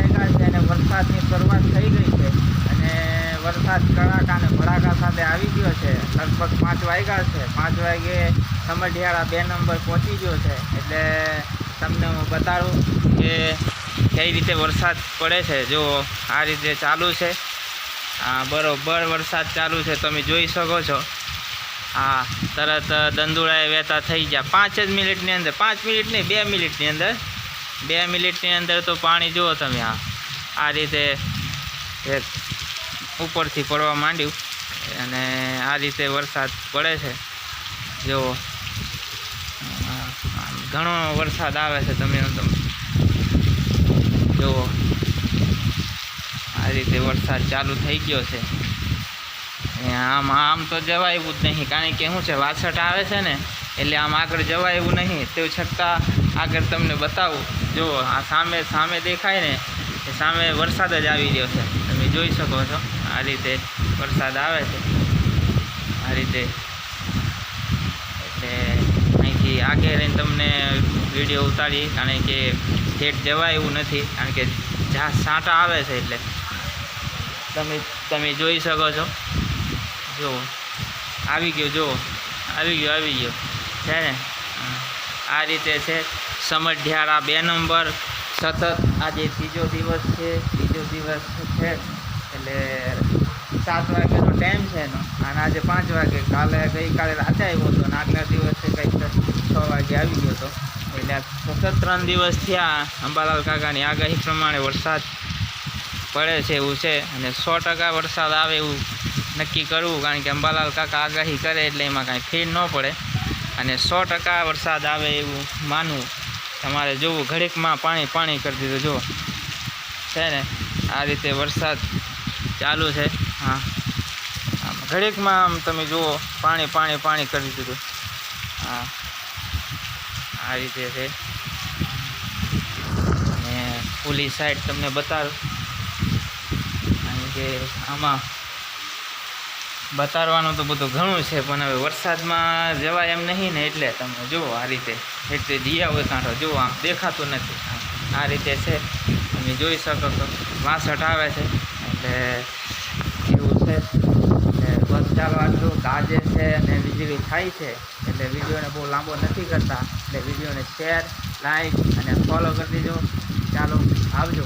વાગ્યા છે અને વરસાદની શરૂઆત થઈ ગઈ છે. અને વરસાદ કડાકા અને ભડાકા સાથે આવી ગયો છે. લગભગ પાંચ વાગ્યા છે. પાંચ વાગે સમઢિયાળા બે નંબર પહોંચી ગયો છે. એટલે તમને હું બતાડું કે કઈ રીતે વરસાદ પડે છે. જો આ રીતે ચાલુ છે. આ બરોબર વરસાદ ચાલુ છે. તમે જોઈ શકો છો. હા તરત દંદુળાએ વહેતા થઈ ગયા. પાંચ જ મિનિટની અંદર. પાંચ મિનિટ નહીં, બે મિનિટની અંદર બે મિનિટની અંદર તો પાણી જુઓ તમે આ. આ રીતે એક ઉપરથી પડવા માંડ્યું. અને આ રીતે વરસાદ પડે છે. જુઓ. ઘણો વરસાદ આવે છે તમે જુઓ. આ રીતે વરસાદ ચાલુ થઈ ગયો છે. આમ આમ તો જવાય જ નહીં. કારણ કે શું છે, વાછટ આવે છે ને એટલે આમ આગળ જવાય એવું નહીં. તે છતાં આગળ તમને બતાવું. જો આ સામે સામે દેખાય ને, એ સામે વરસાદ જ આવી ગયો છે. તમે જોઈ શકો છો, આ રીતે વરસાદ આવે છે. આ રીતે. એટલે અહીંથી આગે રહીને તમને વીડિયો ઉતારી કારણ કે ઠેઠ જવાય એવું નથી, કારણ કે જ્યાં સાંટા આવે છે એટલે. તમે તમે જોઈ શકો છો. જુઓ આવી ગયો જુઓ આવી ગયો આવી ગયો. છે ને? આ રીતે છે. સમઢિયાળા બે નંબર. સતત આજે ત્રીજો દિવસ છે. ત્રીજો દિવસ છે. એટલે સાત વાગ્યાનો ટાઈમ છે એનો. અને આજે પાંચ વાગે. કાલે ગઈકાલે રાતે આવ્યો હતો. અને આગલા દિવસે કંઈક છ વાગે આવી ગયો હતો. એટલે સતત ત્રણ દિવસ થયા. અંબાલાલ કાકાની આગાહી પ્રમાણે વરસાદ પડે છે એવું છે. અને સો ટકા વરસાદ આવે એવું નક્કી કરવું. કારણ કે અંબાલાલ કાકા આગાહી કરે એટલે એમાં કાંઈ ફેર ન પડે. અને સો ટકા વરસાદ આવે એવું માનવું. તમારે જોવું ઘડીકમાં પાણી પાણી કરી દીધું જુઓ છે ને? આ રીતે વરસાદ ચાલુ છે. હા. ઘડીકમાં આમ તમે જુઓ, પાણી પાણી પાણી કરી દીધું. હા. આ રીતે છે. અને પુલી સાઈડ તમને બતાડું કારણ કે આમાં બતાડવાનું તો બધું ઘણું છે, પણ હવે વરસાદમાં જવાય એમ નહીં ને એટલે તમે જુઓ આ રીતે. એટલે દિયા હોય કાંઠો જુઓ આમ દેખાતું નથી. આ રીતે છે, તમે જોઈ શકો છો. વાસઠ આવે છે, એટલે એવું છે. એટલે ચાલો કાજે ગાજે છે અને વીજળી થાય છે, એટલે વિડીયોને બહુ લાંબો નથી કરતા. એટલે વિડીયોને શેર લાઈક અને ફોલો કરી દેજો. ચાલો, આવજો.